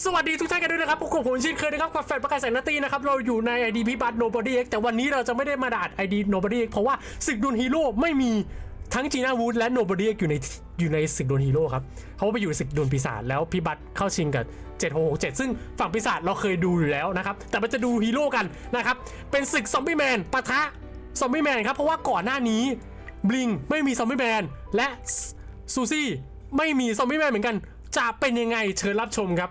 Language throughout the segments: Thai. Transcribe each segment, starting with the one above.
สวัสดีทุกท่านกันด้วยนะครับพวกผมผมเช่นเคยนะครับกับแฟนประกาศแสงนาตีนะครับ เราอยู่ใน ID พิบัต Nobody X แต่วันนี้เราจะไม่ได้มาด่า ID Nobody X เพราะว่าศึกดวลฮีโร่ไม่มีทั้งจีน่าวูดและ Nobody X อยู่ในอยู่ในศึกดวลฮีโร่ครับเขาไปอยู่ศึกดวลปีศาจแล้วพิบัตเข้าชิงกับ 7667 ซึ่งฝั่งปีศาจเราเคยดูอยู่แล้วนะครับ แต่มันจะดูฮีโร่กันนะครับ เป็นศึกซอมบี้แมนปะทะซอมบี้แมนครับ เพราะว่าก่อนหน้านี้บลิงไม่มีซอมบี้แมนและซูซี่ไม่มีซอมบี้แมนเหมือนกัน จะเป็นยังไงเชิญรับชมครับ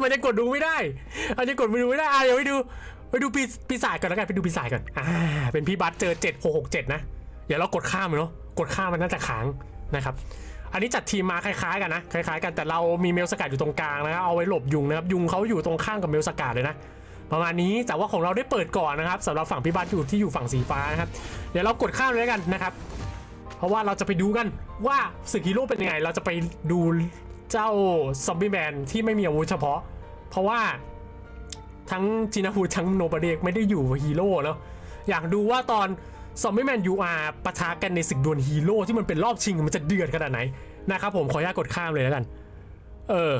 มันจะกดดูไม่ได้มันจะกดไปดูไม่ได้อะเดี๋ยวไปดูไปดูปีปีศาจก่อนแล้วกันไปดูปีศาจก่อนอ่าเป็นพี่บัสเจอ7667นะเดี๋ยวเรากดข้ามเนาะกดข้ามมันน่าจะค้างนะครับอันนี้จัดทีมมาคล้ายๆกันนะคล้ายๆกันแต่เรามีเมลสกัดอยู่ตรงกลางนะครับเอาไว้หลบยุงนะครับยุงเขาอยู่ตรงข้างกับเมลสกัดเลยนะประมาณนี้แต่ว่าของเราได้เปิดก่อนนะครับสำหรับฝั่งพี่บัสอยู่ที่อยู่ฝั่งสีฟ้านะครับเดี๋ยวเรากดข้ามเลยกันนะครับ เพราะว่าเราจะไปดูกันว่าศึกฮีโร่เป็นยังไง เราจะไปดู เจ้าซอมบี้แมนที่ไม่มีอาวุธเฉพาะ เพราะว่าทั้งจีนาฮูทั้งโนบาเดกไม่ได้อยู่ฮีโร่แล้วอยากดูว่าตอนซอมบี้แมนยูอาร์ปะทะกันในศึกดวลฮีโร่ที่มันเป็นรอบชิงมันจะเดือดขนาดไหนนะครับผมขออนุญาตกดข้ามเลยแล้วกัน เออ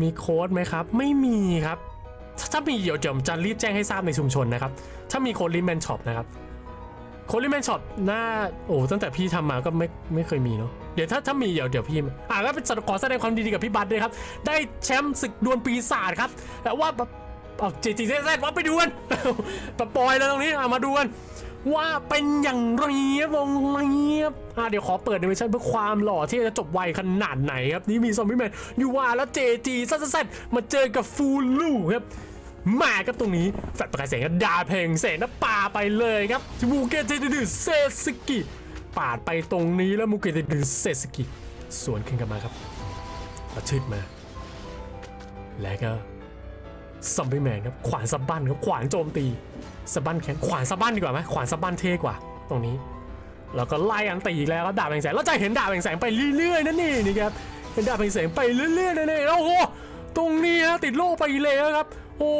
มีโค้ดไหมครับ ไม่มีครับ ถ้ามีเดี๋ยวเดี๋ยวจะรีบแจ้งให้ทราบในชุมชนนะครับ ถ้ามีโค้ดลิมแมนช็อปนะครับโค้ดลิแมนช็อปหน้าโอ้ตั้งแต่พี่ทำมาก็ไม่ไม่เคยมีเนาะ ดี๋ยวถ้าถ้ามีเดี๋ยวเดี๋ยวพี่มาอะแล้วเป็นขอแสดงความดีกับพี่บัตด้วยครับ ได้แชมป์ศึกดวลปีศาจครับแต่ว่าแบบเอาจีจีแซดว่าไปดูกันปะปอยแล้วตรงนี้อะมาดูกันว่าเป็นอย่างไรครับวงเงียบอะเดี๋ยวขอเปิดในเวอร์ชันเพื่อความหล่อที่จะจบไวขนาดไหนครับ นี่มีซอมบี้แมนยูวาแล้วเจจีซัดซัดมาเจอกับฟูลูครับมาครับตรงนี้แฟลชประกายแสงก็ดาเพลงแสงน้ำป่าไปเลยครับมูเกเตดืเซสกิ ปาดไปตรงนี้แล้วมูเกเตดืเซสกิสวนขึ้นกันมาครับประชิดมา แล้วก็ซอมบี้แมนครับขวานสะบั้นครับขวานโจมตีสะบั้นแขนขวานสะบั้นดีกว่าไหมขวานสะบั้นเท่กว่า ตรงนี้แล้วก็ไล่อันตีอีกแล้วครับดาบแห่งแสงเราจะเห็นดาบแห่งแสงไปเรื่อยๆนั่นนี่นี่ครับเห็นดาบแห่งแสงไปเรื่อยๆนั่นเองโอ้โหตรงนี้ฮะติดโล่ไปเลยครับ โอ้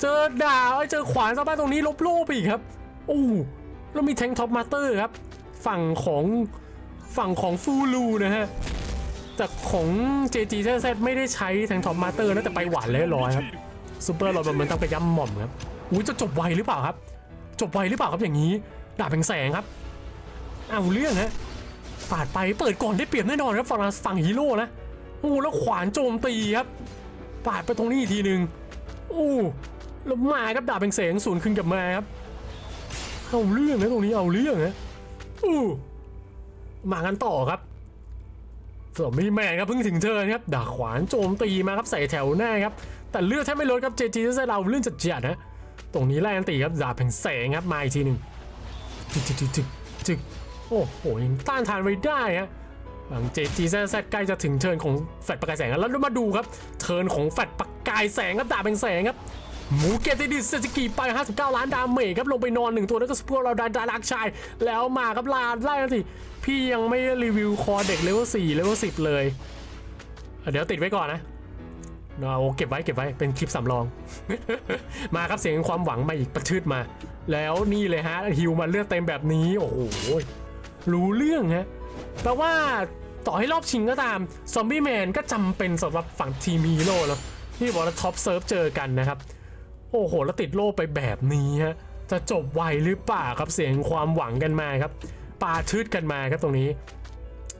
เจอดาบเอ้ยเจอขวานซะบ้านตรงนี้ลบโล่ไปอีกครับโอ้แล้วมีแทงท็อปมาสเตอร์ครับ ฝั่งของฝั่งของฟูลูนะฮะแต่ของ JG แซไม่ได้ใช้แทงท็อปมาเตอร์นะแต่ไปหวานเลยร้อยครับซูเปอร์โรบมันต้องไปย่ำหม่อมครับอุ้ยจะจบไวหรือเปล่าครับ จบไวหรือเปล่าครับอย่างนี้ดาบแห่งแสงครับเอาเรื่องฮะปาดไปเปิดก่อนได้เปรียบแน่นอนครับฝั่งฝั่งฮีโร่นะโอ้แล้วขวานโจมตีครับปาดไปตรงนี้อีกทีหนึ่งโอ้แล้วมาครับดาบแห่งแสงศูนย์ขึ้นกลับมาครับเอาเรื่องนะตรงนี้เอาเรื่องนะ อู้มากันต่อครับสมมีแมนครับเพิ่งถึงเทิร์นครับดาบขวานโจมตีมาครับใส่แถวหน้าครับ แต่เลือดแทบไม่ลดครับเจจีจะเราเรื่องจัดจัดๆนะตรงนี้ไล่อันตีครับดาบแห่งแสงครับมาอีกทีหนึ่งจึกจึกจึกจึกโอ้โหยังต้านทานไว้ได้ฮะหลังเจจีแซดใกล้จะถึงเทินของแฟดประกายแสงแล้วแล้วมาดูครับ เทินของแฟดประกายแสงครับดาบเป็นแสงครับ หมูเกติดิสเซจิกิไป 59 ล้านดาเมจครับ ลงไปนอนหนึ่งตัวแล้วก็สปอร์เราดาดาลักชาย แล้วมาครับลาไล่กันสิ พี่ยังไม่รีวิวคอเด็กเลเวล4เลเวล10 เลย เดี๋ยวติดไว้ก่อนนะเอาเก็บไว้เก็บไว้เป็นคลิปสำรอง มาครับเสียงความหวังมาอีกประชืดมา แล้วนี่เลยฮะฮิวมาเลือดเต็มแบบนี้ โอ้โหรู้เรื่องฮะแปลว่าต่อให้รอบชิงก็ตามซอมบี้แมนก็จำเป็นสำหรับฝั่งทีมฮีโร่แล้วที่บอกว่าท็อปเซิร์ฟเจอกันนะครับ โอ้โห แล้วติดโล่ไปแบบนี้ฮะจะจบไวหรือเปล่าครับเสียงความหวังกันมาครับปาชืดกันมาครับตรงนี้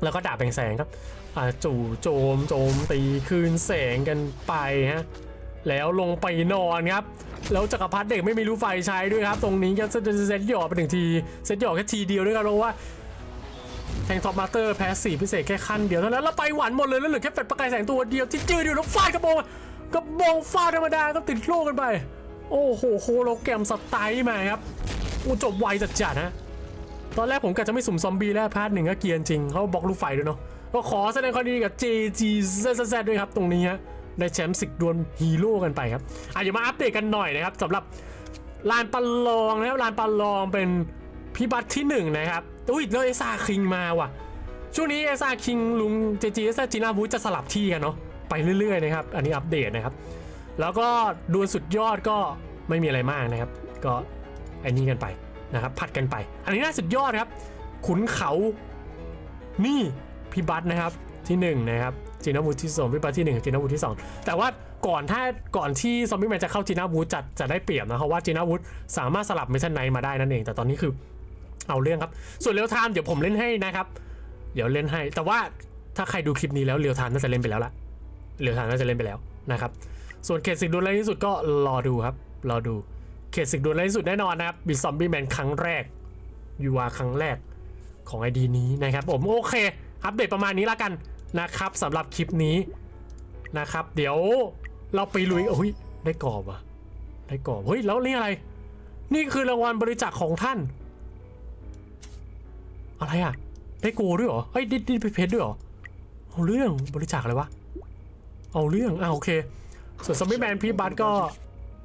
แล้วก็ดาบแห่งแสงครับจู่โจมโจมตีคืนแสงกันไปฮะแล้วลงไปนอนครับ แล้วจักรพรรดิเด็กไม่มีรู้ไฟใช้ด้วยครับ ตรงนี้ก็เซตเซตหยอดไปหนึ่งทีเซตหยอดแค่ทีเดียวด้วยกันเพราะว่าแทงท็อปมาสเตอร์แพ้สี่พิเศษแค่ขั้นเดียวเท่านั้นแล้วไปหวานหมดเลยแล้วเหลือแค่แฟดประกายแสงตัวเดียวที่จืดอยู่แล้วฟาดกระโปงกระโปงฟาดธรรมดาก็ติดโลกันไป โอ้โหโฮโลแกรมสไตล์มาครับโอ้จบไวจัดๆฮะตอนแรกผมกะจะไม่สุ่มซอมบี้แล้วพาร์ทหนึ่งก็เกียนจริงเขาบล็อกลูกไฟด้วยเนาะก็ขอแสดงความยินดีกับ JG Z Z ด้วยครับ ตรงนี้ฮะได้แชมป์ศึกดวลฮีโร่กันไปครับอะเดี๋ยวมาอัปเดตกันหน่อยนะครับสำหรับลานปัลลองนะครับลานปัลลองเป็นพิบัติที่หนึ่งนะครับอุ้ยแล้วเอซาคิงมาว่ะ ช่วงนี้เอซาคิงลุงเจจีเอซาจีน่าวูจะสลับที่กันเนาะไปเรื่อยๆนะครับอันนี้อัปเดตนะครับ แล้วก็ดวลสุดยอดก็ไม่มีอะไรมากนะครับ ก็ไอ้นี่กันไปนะครับ ผัดกันไป อันนี้น่าสุดยอดครับ ขุนเขานี่พี่บัตนะครับที่หนึ่งนะครับจีนาวูที่สองพี่บัตที่หนึ่งจีนาวูที่สองแต่ว่าก่อนถ้าก่อนที่ซอมบี้แมนจะเข้าจีนาวูจะจะได้เปรียบนะเพราะว่าจีนาวูสามารถสลับเมทันไนมาได้นั่นเอง แต่ตอนนี้คือเอาเรื่องครับ ส่วนเรียวไทม์เดี๋ยวผมเล่นให้นะครับ เดี๋ยวเล่นให้ แต่ว่าถ้าใครดูคลิปนี้แล้วเรียวไทม์น่าจะเล่นไปแล้วละเรียวไทม์น่าจะเล่นไปแล้วนะครับ ส่วนเขตศึกดวลแรงที่สุดก็รอดูครับ รอดู เขตศึกดวลแรงที่สุดแน่นอนนะครับบิซอมบี้แมนครั้งแรกยูอาครั้งแรกของไอดีนี้นะครับผมโอเคอัปเดตประมาณนี้ละกันนะครับสำหรับคลิปนี้นะครับ เดี๋ยวเราไปลุยโอ้ยได้กรอบอะได้กรอบเฮ้ยแล้วนี่อะไร นี่คือรางวัลบริจาคของท่าน อะไรอะได้โกด้วยเหรอเฮ้ยได้ได้เพชรด้วยเหรอเอาเรื่องบริจาคอะไรวะเอาเรื่องอะโอเค ส่วนซอมบี้แมนพี่บัตก็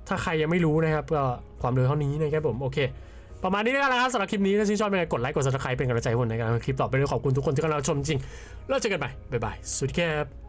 ถ้าใครยังไม่รู้นะครับก็ความเร็วเท่านี้นะครับผมโอเค ประมาณนี้แล้วกันนะครับสำหรับคลิปนี้ถ้าชื่นชอบยังไงกดไลค์กดซับสไครป์เป็นกำลังใจให้ผมในการทำคลิปต่อไปด้วยขอบคุณทุกคนที่กำลังรับชมจริง แล้วเจอกันใหม่บ๊ายบายสวัสดีครับ